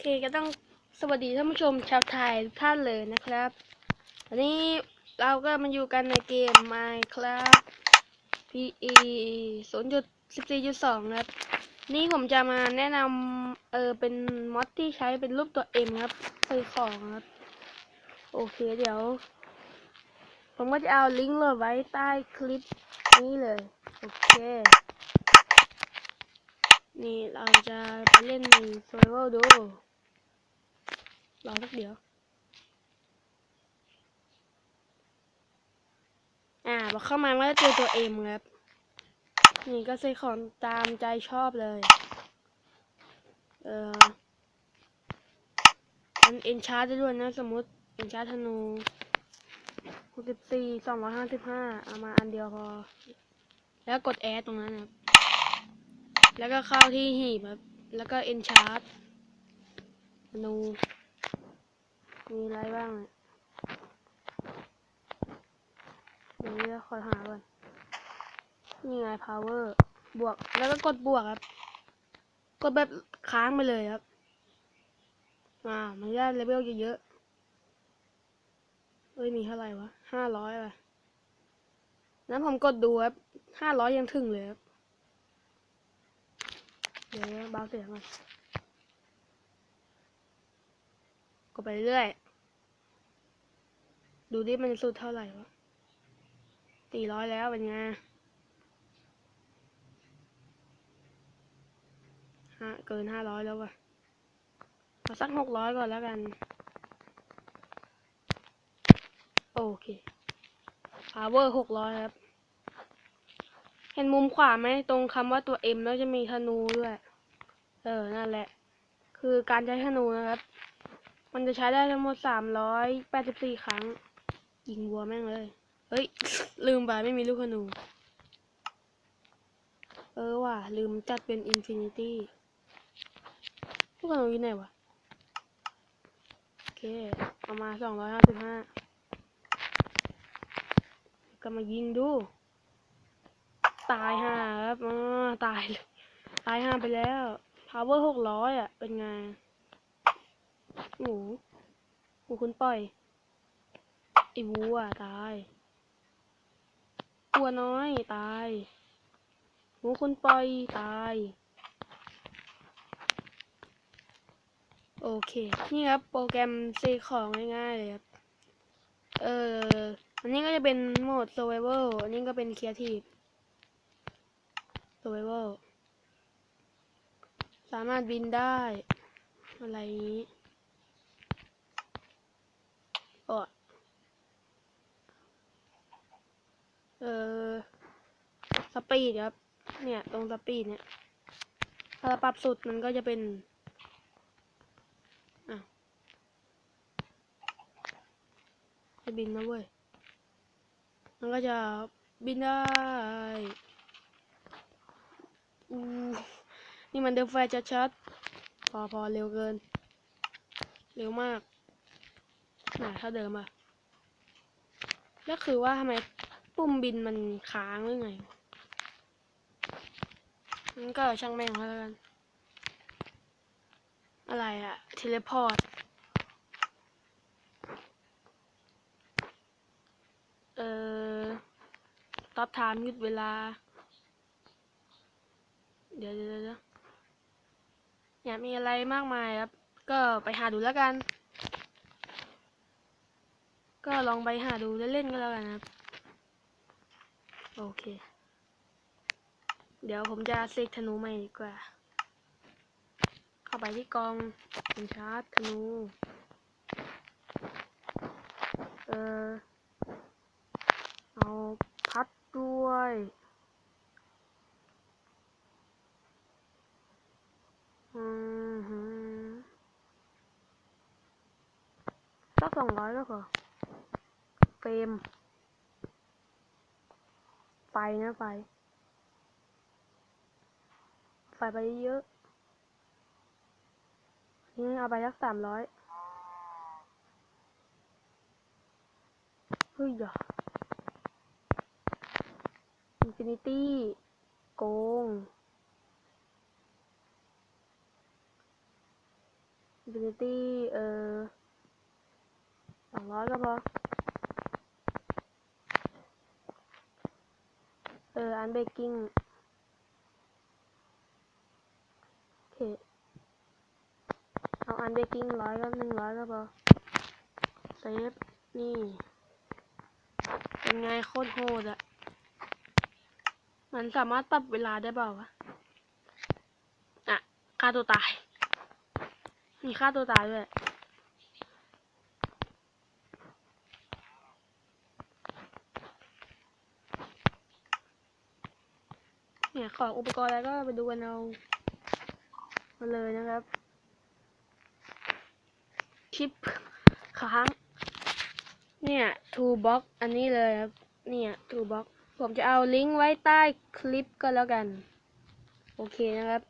เคก็ต้องสวัสดีท่านผู้ชมชาวไทยทุกท่านเลยนะครับวันนี้เราก็มาอยู่กันในเกม Minecraft PE 0.14.2ครับ นี่ผมจะมาแนะนำเออเป็นมอดที่ใช้เป็นรูปตัว M ครับซื้อของครับ โอเคเดี๋ยว ผมก็จะเอาลิงก์โหลดไว้ใต้คลิปนี้เลย โอเคนี่เราจะไปเล่นใน survival ดู รอสักเดียว อ่าพอเข้ามาก็จะเจอตัว M ครับ นี่ก็ซื้อของตามใจชอบเลย เอ่อมันเอ็นชาร์ได้ด้วยนะสมมติเอ็นชาร์ธนูหกสิบสี่สองร้อยห้าสิบห้าเอามาอันเดียวพอ แล้วกดแอดตรงนั้นนะครับ แล้วก็เข้าที่หีบครับ แล้วก็เอ็นชาร์ธนู มีอะไรบ้างเนี่ยเดี๋ยวนี้ขอหาก่อนนี่ไง power บวก แล้วก็กดบวกครับ กดแบบค้างไปเลยครับ อ่า มันได้เลเวลเยอะๆเอ้ย มีเท่าไหร่วะห้าร้อยว่ะนั้นผมกดดูครับห้าร้อยยังถึงเลยครับ เดี๋ยวเบาเสียงก่อนกดไปเรื่อย ดูดิมันสุดเท่าไหร่วะสี่ร้อยแล้วเป็นไงห้าเกินห้าร้อยแล้ววะเอาสักหกร้อยก่อนแล้วกัน โอเค power หกร้อยครับ เห็นมุมขวาไหมตรงคำว่าตัว M แล้วจะมีธนูด้วย เออ นั่นแหละ คือการใช้ธนูนะครับ มันจะใช้ได้ทั้งหมดสามร้อยแปดสิบสี่ครั้ง ยิงวัวแม่งเลย เฮ้ย ลืมไปไม่มีลูกธนู เออว่ะ ลืมจัดเป็นอินฟินิตี้ลูกธนูอยู่ไหนวะ โอเค เอามาสองร้อยห้าสิบห้าก็มายิงดู ตายห่าครับอ๋อตายเลย ตายห่าไปแล้ว power หกร้อยอะ เป็นไง หมูหมูคุณปล่อย อ้วัวตายวัวน้อยตายหมูคุณปล่อยตาย โอเค นี่ครับโปรแกรมซื้อของง่ายๆเลยครับ เอออันนี้ก็จะเป็นโหมด survival อันนี้ก็เป็น creative survival สามารถบินได้ อะไรนี้ โอ้ เออสปีดครับ เนี่ยตรงสปีดเนี่ยถ้าปรับสุดมันก็จะเป็นอะจะบินนะเว้ย มันก็จะบินได้อูนี่มันเดิมไฟชัดๆพอพอเร็วเกิน เร็วมากน่ะถ้าเดิมอะแล้วคือว่าทำไม ปุ่มบินมันค้างหรือไงงั้นก็ช่างแม่งแล้วกัน อะไรอะเทเลพอร์ต เอ่อตอปไทม์ยุดเวลา เดี๋ยวเดี๋ยวเดี๋ยวเนี่ยมีอะไรมากมายครับ ก็ไปหาดูแล้วกัน ก็ลองไปหาดูเล่นๆก็แล้วกันครับ โอเค เดี๋ยวผมจะเซกธนูใหม่ดีกว่า เข้าไปที่กองเป็นชาร์จธนู เออเอาพัดด้วยอืมฮึสักสองร้อยก็พอเฟรม ไฟนะไฟ ไฟไปเยอะนี่เอาไปสักสามร้อยเฮ้ยอย่าอินฟินิตี้โกง infinity เออสองร้อยก็พอ อออันเบกกิ้งโอเคเอาอันเบกกิ้งร้อยก็หนึ่งร้อยก็พอเซฟนี่ เป็นไงโคตรโหดอะมันสามารถปรับเวลาได้เปล่าวะอะฆ่าตัวตาย มีฆ่าตัวตายด้วย เนี่ยของอุปกรณ์อะไรก็ไปดูกันเอามาเลยนะครับคลิปค้างเนี่ยทูบ็อกอันนี้เลยครับ เนี่ยทูบ็อกผมจะเอาลิงก์ไว้ใต้คลิปก็แล้วกัน โอเคนะครับ